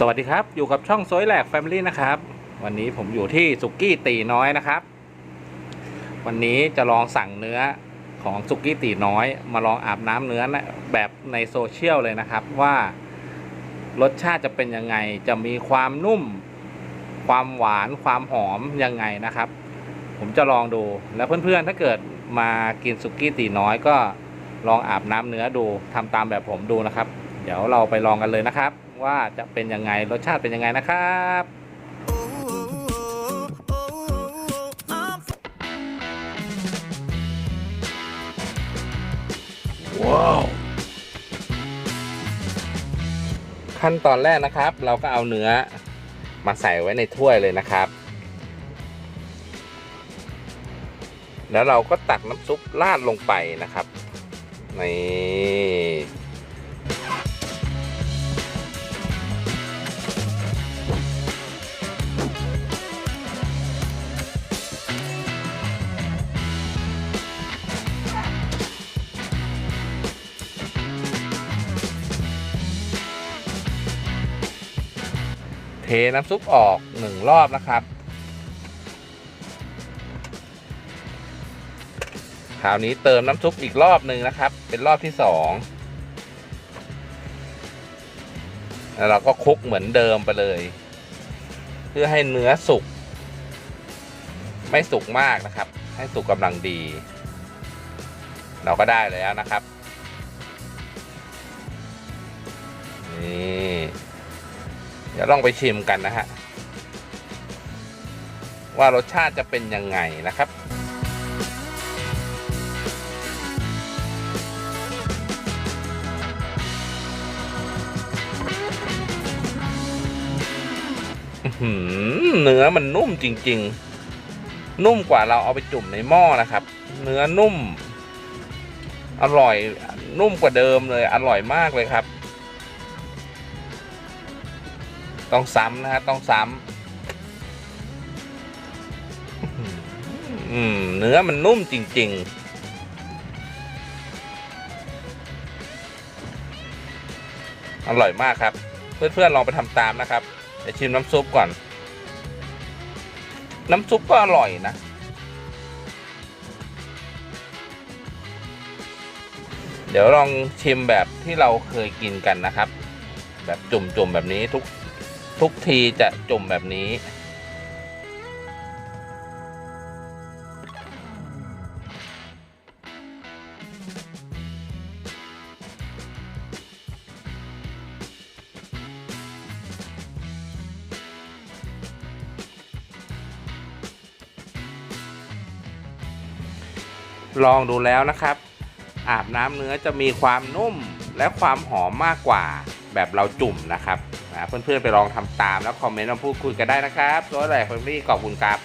สวัสดีครับ อยู่กับช่องโซยแหลกแฟมิลี่นะครับ วันนี้ผมอยู่ที่สุกี้ตีน้อยนะครับ วันนี้จะลองสั่งเนื้อของสุกี้ตีน้อย มาลองอาบน้ำเนื้อนะแบบในโซเชียลเลยนะครับ ว่ารสชาติจะเป็นยังไง จะมีความนุ่ม ความหวานความหอมยังไงนะครับ ผมจะลองดูแล้วเพื่อนๆถ้าเกิดมากินสุกี้ตีน้อยก็ลองอาบน้ำเนื้อดูทำตามแบบผมดูนะครับ เดี๋ยวเราไปลองกันเลยนะครับ ว่าจะเป็นยังไงรสชาติเป็นยังไงนะครับว้าวขั้นตอนแรกนะครับ เราก็เอาเนื้อมาใส่ไว้ในถ้วยเลยนะครับ แล้วเราก็ตักน้ำซุปราดลงไปนะครับนี่ เทน้ำซุปออกหนึ่งรอบนะครับ คราวนี้เติมน้ำซุปอีกรอบหนึ่งนะครับ เป็นรอบที่สองแล้วเราก็คลุกเหมือนเดิมไปเลย เพื่อให้เนื้อสุก ไม่สุกมากนะครับ ให้สุกกำลังดี เราก็ได้แล้วนะครับ ยวลองไปชิมกันนะฮะ ว่ารสชาติจะเป็นยังไงนะครับหือเนื้อมันนุ่มจริง ๆ นุ่มกว่าเราเอาไปจุ่มในหม้อนะครับ เนื้อนุ่ม อร่อยนุ่มกว่าเดิมเลย อร่อยมากเลยครับ ต้องซ้ำนะฮะต้องซ้ำเนื้อมันนุ่มจริง ๆอร่อยมากครับ เพื่อนๆลองไปทำตามนะครับเดี๋ยวชิมน้ำซุปก่อน น้ำซุปก็อร่อยนะ เดี๋ยวลองชิมแบบที่เราเคยกินกันนะครับ แบบจุ่มๆแบบนี้ทุก ทุกทีจะจุ่มแบบนี้ ลองดูแล้วนะครับ อาบน้ำเนื้อจะมีความนุ่มและความหอมมากกว่า แบบเราจุ่มนะครับนะเพื่อนๆไปลองทำตามแล้วคอมเมนต์มาพูดคุยกันได้นะครับตัวอะไรเฟรนลี่ขอบคุณครับ